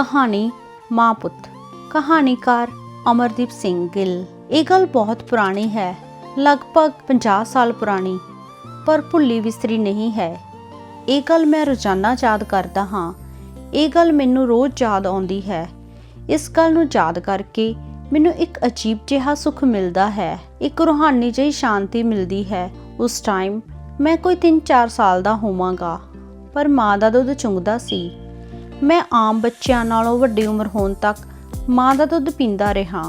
ਕਹਾਣੀ ਮਾਂ ਪੁੱਤ, ਕਹਾਣੀਕਾਰ ਅਮਰਦੀਪ ਸਿੰਘ ਗਿੱਲ। ਇਹ ਗੱਲ ਬਹੁਤ ਪੁਰਾਣੀ ਹੈ, ਲਗਭਗ 50 ਸਾਲ ਪੁਰਾਣੀ, ਪਰ ਭੁੱਲੀ ਵਿਸਰੀ ਨਹੀਂ ਹੈ। ਇਹ ਗੱਲ ਮੈਂ ਰੋਜ਼ਾਨਾ ਯਾਦ ਕਰਦਾ ਹਾਂ। ਇਹ ਗੱਲ ਮੈਨੂੰ ਰੋਜ਼ ਯਾਦ ਆਉਂਦੀ ਹੈ। ਇਸ ਗੱਲ ਨੂੰ ਯਾਦ ਕਰਕੇ ਮੈਨੂੰ ਇੱਕ ਅਜੀਬ ਜਿਹਾ ਸੁੱਖ ਮਿਲਦਾ ਹੈ। ਇੱਕ ਰੂਹਾਨੀ ਜਿਹੀ ਸ਼ਾਂਤੀ ਮਿਲਦੀ ਹੈ। ਉਸ ਟਾਈਮ ਮੈਂ ਕੋਈ 3-4 ਸਾਲ ਦਾ ਹੋਵਾਂਗਾ, ਪਰ ਮਾਂ ਦਾ ਦੁੱਧ ਚੁੰਗਦਾ ਸੀ। ਮੈਂ ਆਮ ਬੱਚਿਆਂ ਨਾਲੋਂ ਵੱਡੀ ਉਮਰ ਹੋਣ ਤੱਕ ਮਾਂ ਦਾ ਦੁੱਧ ਪੀਂਦਾ ਰਿਹਾ।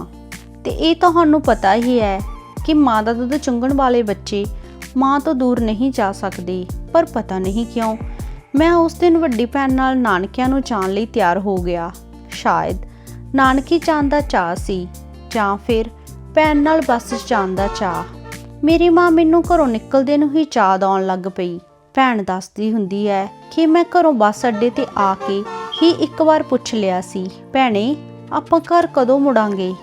ਤੇ ਇਹ ਤੁਹਾਨੂੰ ਪਤਾ ਹੀ ਹੈ ਕਿ ਮਾਂ ਦਾ ਦੁੱਧ ਚੁੰਗਣ ਵਾਲੇ ਬੱਚੇ ਮਾਂ ਤੋਂ ਦੂਰ ਨਹੀਂ ਜਾ ਸਕਦੇ। ਪਰ ਪਤਾ ਨਹੀਂ ਕਿਉਂ, ਮੈਂ ਉਸ ਦਿਨ ਵੱਡੀ ਭੈਣ ਨਾਲ ਨਾਨਕਿਆਂ ਨੂੰ ਜਾਣ ਲਈ ਤਿਆਰ ਹੋ ਗਿਆ। ਸ਼ਾਇਦ ਨਾਨਕੀ ਜਾਣ ਦਾ ਚਾਹ ਸੀ, ਜਾਂ ਫਿਰ ਭੈਣ ਨਾਲ ਬੱਸ 'ਚ ਜਾਣ ਦਾ ਚਾਹ ਮੇਰੀ ਮਾਂ ਮੈਨੂੰ ਘਰੋਂ ਨਿਕਲਦੇ ਨੂੰ ਹੀ ਚਾਹ ਆਉਣ ਲੱਗ ਪਈ। ਭੈਣ ਦੱਸਦੀ ਹੁੰਦੀ ਹੈ ਕਿ ਮੈਂ ਘਰੋਂ ਬੱਸ ਅੱਡੇ ਤੇ ਆ ਕੇ ਹੀ ਇੱਕ ਵਾਰ ਪੁੱਛ ਲਿਆ ਸੀ, ਭੈਣੇ, ਆਪਾਂ ਘਰ ਕਦੋਂ ਮੁੜਾਂਗੇ?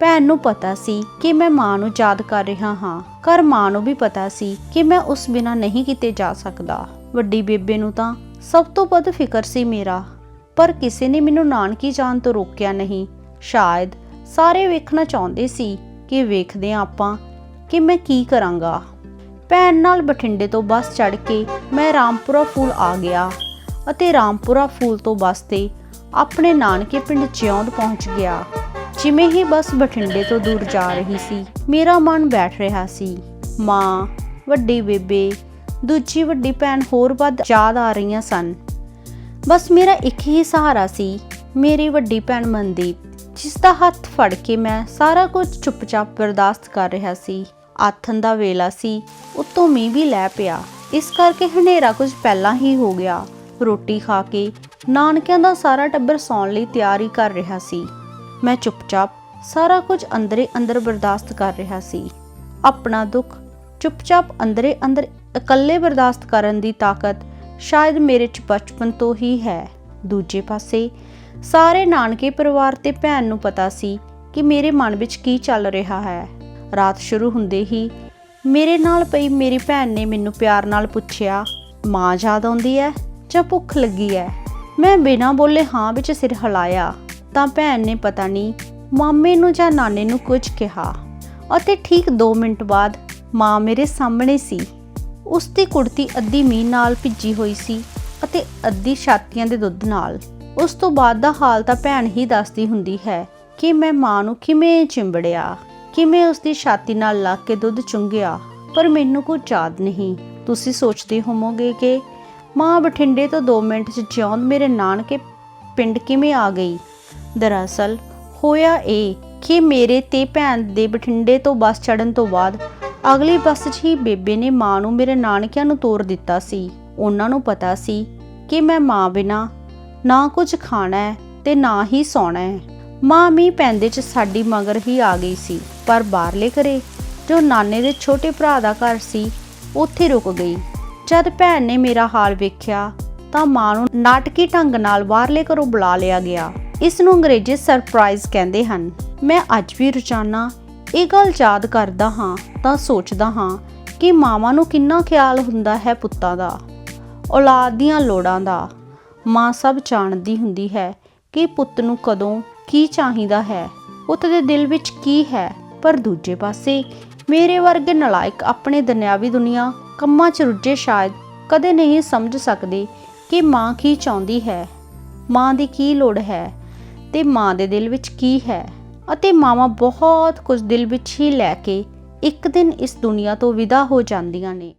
ਭੈਣ ਨੂੰ ਪਤਾ ਸੀ ਕਿ ਮੈਂ ਮਾਂ ਨੂੰ ਯਾਦ ਕਰ ਰਿਹਾ ਹਾਂ। ਘਰ ਮਾਂ ਨੂੰ ਵੀ ਪਤਾ ਸੀ ਕਿ ਮੈਂ ਉਸ ਬਿਨਾ ਨਹੀਂ ਕਿਤੇ ਜਾ ਸਕਦਾ। ਵੱਡੀ ਬੇਬੇ ਨੂੰ ਤਾਂ ਸਭ ਤੋਂ ਵੱਧ ਫਿਕਰ ਸੀ ਮੇਰਾ। ਪਰ ਕਿਸੇ ਨੇ ਮੈਨੂੰ ਨਾਨਕੀ ਜਾਣ ਤੋਂ ਰੋਕਿਆ ਨਹੀਂ। ਸ਼ਾਇਦ ਸਾਰੇ ਵੇਖਣਾ ਚਾਹੁੰਦੇ ਸੀ ਕਿ ਵੇਖਦੇ ਹਾਂ ਆਪਾਂ ਕਿ ਮੈਂ ਕੀ ਕਰਾਂਗਾ। ਭੈਣ ਨਾਲ ਬਠਿੰਡੇ ਤੋਂ ਬੱਸ ਚੜ੍ਹ ਕੇ ਮੈਂ ਰਾਮਪੁਰਾ ਫੂਲ ਆ ਗਿਆ। ਅਤੇ ਰਾਮਪੁਰਾ ਫੂਲ ਤੋਂ ਬੱਸ ਤੇ ਆਪਣੇ ਨਾਨਕੇ ਪਿੰਡ ਜਿਉਂਦ ਪਹੁੰਚ ਗਿਆ, ਜਿਵੇਂ ਹੀ ਬੱਸ ਬਠਿੰਡੇ ਤੋਂ ਦੂਰ ਜਾ ਰਹੀ ਸੀ। ਮੇਰਾ ਮਨ ਬੈਠ ਰਿਹਾ ਸੀ। ਮਾਂ, ਵੱਡੀ ਬੇਬੇ, ਦੂਜੀ ਵੱਡੀ ਭੈਣ ਹੋਰ ਵੱਧ ਯਾਦ ਆ ਰਹੀਆਂ ਸਨ। ਬਸ ਮੇਰਾ ਇੱਕ ਹੀ ਸਹਾਰਾ ਸੀ, ਮੇਰੀ ਵੱਡੀ ਭੈਣ ਮਨਦੀਪ, ਜਿਸ ਦਾ ਹੱਥ ਫੜ ਕੇ ਮੈਂ ਸਾਰਾ ਕੁਝ ਚੁੱਪਚਾਪ ਬਰਦਾਸ਼ਤ ਕਰ ਰਿਹਾ ਸੀ। ਆਥਨ ਦਾ ਵੇਲਾ ਸੀ, ਉਤੋਂ ਮੀਂਹ ਵੀ ਲੈ ਪਿਆ। ਇਸ ਕਰਕੇ ਹਨੇਰਾ ਕੁਝ ਪਹਿਲਾਂ ਹੀ ਹੋ ਗਿਆ। ਰੋਟੀ ਖਾ ਕੇ ਨਾਨਕਿਆਂ ਦਾ ਸਾਰਾ ਟੱਬਰ ਸੌਣ ਲਈ ਤਿਆਰੀ ਕਰ ਰਿਹਾ ਸੀ। ਮੈਂ ਚੁੱਪਚਾਪ ਸਾਰਾ ਕੁਝ ਅੰਦਰੇ ਅੰਦਰ ਬਰਦਾਸ਼ਤ ਕਰ ਰਿਹਾ ਸੀ। ਆਪਣਾ ਦੁੱਖ ਚੁੱਪਚਾਪ ਅੰਦਰੇ ਅੰਦਰ ਇਕੱਲੇ ਬਰਦਾਸ਼ਤ ਕਰਨ ਦੀ ਤਾਕਤ ਸ਼ਾਇਦ ਮੇਰੇ ਚ ਬਚਪਨ ਤੋਂ ਹੀ ਹੈ। ਦੂਜੇ ਪਾਸੇ ਸਾਰੇ ਨਾਨਕੇ ਪਰਿਵਾਰ ਤੇ ਭੈਣ ਨੂੰ ਪਤਾ ਸੀ ਕਿ ਮੇਰੇ ਮਨ ਵਿੱਚ ਕੀ ਚੱਲ ਰਿਹਾ ਹੈ। ਰਾਤ ਸ਼ੁਰੂ ਹੁੰਦੇ ਹੀ ਮੇਰੇ ਨਾਲ ਪਈ ਮੇਰੀ ਭੈਣ ਨੇ ਮੈਨੂੰ ਪਿਆਰ ਨਾਲ ਪੁੱਛਿਆ, ਮਾਂ ਯਾਦ ਆਉਂਦੀ ਹੈ? ਜਾਂ ਭੁੱਖ ਲੱਗੀ ਹੈ ਮੈਂ ਬਿਨਾਂ ਬੋਲੇ ਹਾਂ ਵਿੱਚ ਸਿਰ ਹਿਲਾਇਆ, ਤਾਂ ਭੈਣ ਨੇ ਪਤਾ ਨਹੀਂ ਮਾਮੇ ਨੂੰ ਜਾਂ ਨਾਨੇ ਨੂੰ ਕੁਝ ਕਿਹਾ ਅਤੇ ਠੀਕ 2 ਮਿੰਟ ਬਾਅਦ ਮਾਂ ਮੇਰੇ ਸਾਹਮਣੇ ਸੀ। ਉਸ ਦੀ ਕੁੜਤੀ ਅੱਧੀ ਮੀਂਹ ਨਾਲ ਭਿੱਜੀ ਹੋਈ ਸੀ ਅਤੇ ਅੱਧੀ ਛਾਤੀਆਂ ਦੇ ਦੁੱਧ ਨਾਲ। ਉਸ ਤੋਂ ਬਾਅਦ ਦਾ ਹਾਲ ਤਾਂ ਭੈਣ ਹੀ ਦੱਸਦੀ ਹੁੰਦੀ ਹੈ ਕਿ ਮੈਂ ਮਾਂ ਨੂੰ ਕਿਵੇਂ ਚਿੰਬੜਿਆ, ਕਿਵੇਂ ਉਸ ਦੀ ਛਾਤੀ ਨਾਲ ਲੱਗ ਕੇ ਦੁੱਧ ਚੁੰਗਿਆ ਪਰ ਮੈਨੂੰ ਕੋਈ ਯਾਦ ਨਹੀਂ। ਤੁਸੀਂ ਸੋਚਦੇ ਹੋਵੋਗੇ ਕਿ ਮਾਂ ਬਠਿੰਡੇ ਤੋਂ 2 ਮਿੰਟ 'ਚ ਜਿਉਂਦ ਮੇਰੇ ਨਾਨਕੇ ਪਿੰਡ ਕਿਵੇਂ ਆ ਗਈ? ਦਰਅਸਲ ਹੋਇਆ ਇਹ ਕਿ ਮੇਰੇ ਤੇ ਭੈਣ ਦੇ ਬਠਿੰਡੇ ਤੋਂ ਬੱਸ ਚੜਨ ਤੋਂ ਬਾਅਦ ਅਗਲੀ ਬੱਸ 'ਚ ਹੀ ਬੇਬੇ ਨੇ ਮਾਂ ਨੂੰ ਮੇਰੇ ਨਾਨਕਿਆਂ ਨੂੰ ਤੋਰ ਦਿੱਤਾ ਸੀ। ਉਹਨਾਂ ਨੂੰ ਪਤਾ ਸੀ ਕਿ ਮੈਂ ਮਾਂ ਬਿਨਾ ਨਾ ਕੁਝ ਖਾਣਾ ਹੈ ਤੇ ਨਾ ਹੀ ਸੌਣਾ ਹੈ। ਮਾਂ ਮੀਂਹ ਪੈਂਦੇ 'ਚ ਸਾਡੀ ਮਗਰ ਹੀ ਆ ਗਈ ਸੀ, ਪਰ ਬਾਹਰਲੇ ਘਰੇ ਜੋ ਨਾਨੇ ਦੇ ਛੋਟੇ ਭਰਾ ਦਾ ਘਰ ਸੀ, ਉੱਥੇ ਰੁਕ ਗਈ। ਜਦ ਭੈਣ ਨੇ ਮੇਰਾ ਹਾਲ ਵੇਖਿਆ ਤਾਂ ਮਾਂ ਨੂੰ ਨਾਟਕੀ ਢੰਗ ਨਾਲ ਬਾਹਰਲੇ ਘਰੋਂ ਬੁਲਾ ਲਿਆ ਗਿਆ। ਇਸ ਨੂੰ ਅੰਗਰੇਜ਼ੀ ਸਰਪ੍ਰਾਈਜ਼ ਕਹਿੰਦੇ ਹਨ। ਮੈਂ ਅੱਜ ਵੀ ਰੋਜ਼ਾਨਾ ਇਹ ਗੱਲ ਯਾਦ ਕਰਦਾ ਹਾਂ ਤਾਂ ਸੋਚਦਾ ਹਾਂ ਕਿ ਮਾਵਾਂ ਨੂੰ ਕਿੰਨਾ ਖਿਆਲ ਹੁੰਦਾ ਹੈ ਪੁੱਤਾਂ ਦਾ, ਔਲਾਦ ਦੀਆਂ ਲੋੜਾਂ ਦਾ। ਮਾਂ ਸਭ ਜਾਣਦੀ ਹੁੰਦੀ ਹੈ ਕਿ ਪੁੱਤ ਨੂੰ ਕਦੋਂ ਕੀ ਚਾਹੀਦਾ ਹੈ, ਪੁੱਤ ਦੇ ਦਿਲ ਵਿੱਚ ਕੀ ਹੈ, ਪਰ ਦੂਜੇ ਪਾਸੇ ਮੇਰੇ ਵਰਗੇ ਨਲਾਇਕ ਆਪਣੇ ਦੁਨਿਆਵੀ ਦੁਨੀਆ ਕੰਮਾਂ 'ਚ ਰੁੱਝੇ ਸ਼ਾਇਦ ਕਦੇ ਨਹੀਂ ਸਮਝ ਸਕਦੇ ਕਿ ਮਾਂ ਕੀ ਚਾਹੁੰਦੀ ਹੈ। ਮਾਂ ਦੀ ਕੀ ਲੋੜ ਹੈ ਤੇ ਮਾਂ ਦੇ ਦਿਲ ਵਿੱਚ ਕੀ ਹੈ ਅਤੇ ਮਾਵਾਂ ਬਹੁਤ ਕੁਝ ਦਿਲ ਵਿੱਚ ਹੀ ਲੈ ਕੇ ਇੱਕ ਦਿਨ ਇਸ ਦੁਨੀਆ ਤੋਂ ਵਿਦਾ ਹੋ ਜਾਂਦੀਆਂ ਨੇ।